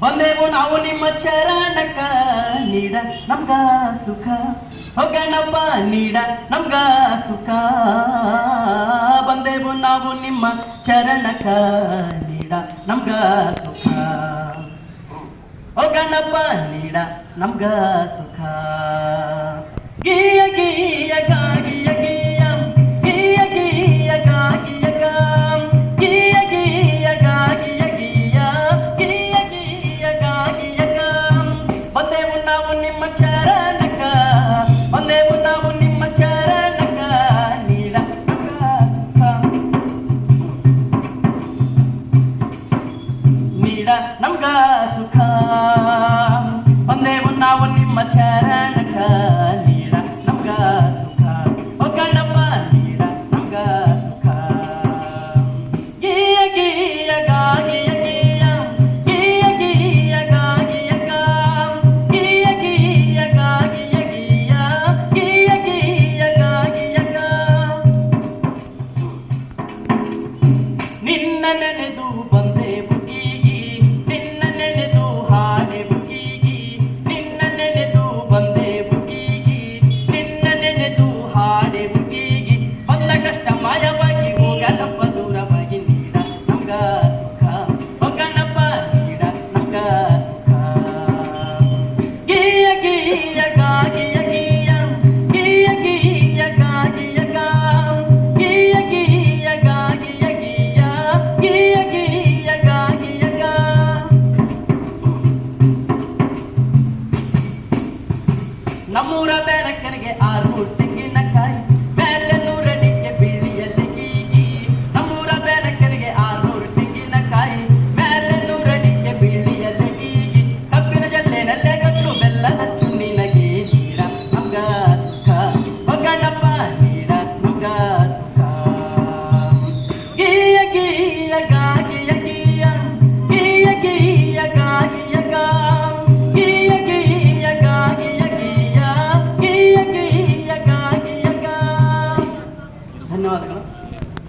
ಬಂದೆವು ನಾವು ನಿಮ್ಮ ಚರಣಕ. ನೀಡ ನಮ್ಗ ಸುಖ. ಹೋಗಣಪ್ಪ ನೀಡ ನಮ್ಗ ಸುಖ. ಬಂದೆವು ನಾವು ನಿಮ್ಮ ಚರಣಕ. ನೀಡ ನಮ್ಗ ಸುಖ. ಹೋಗಣಪ್ಪ ನೀಡ ನಮ್ಗ ಸುಖ. ನೀಡ ನಮ್ಗ ಸುಖ. ಒಂದೇ ನಾವು ನಿಮ್ಮ ಚರಣಕ ನೀಡ ನಮ್ಗ ಸುಖ. ಗಣಪ ನೀಡ ನಮ್ಗ ಸುಖ. ಗೀಯ ಗೀಯ, ಗಾಗಿಯ, ಗೀಯ. ಗೀಯ ಗೀಯ, ಗಾಗಿಯ ಗೀಯ ಗೀಯ, ಗಾಗಿಯ, ಗೀಯ. ಗೀಯ ಗೀಯ, ಗಾಗಿಯ ನಿನ್ನ ನೆನೆ ನಮ್ಮೂರ ಬ್ಯಾರಕೆರೆಗೆ ಆರು